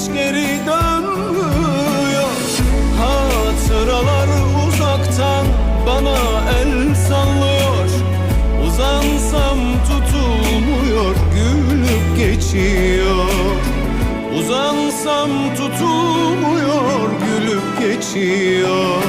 hiç geri dönmüyor. Hatıralar uzaktan bana el sallıyor. Uzansam tutulmuyor gülüp geçiyor. Uzansam tutulmuyor gülüp geçiyor.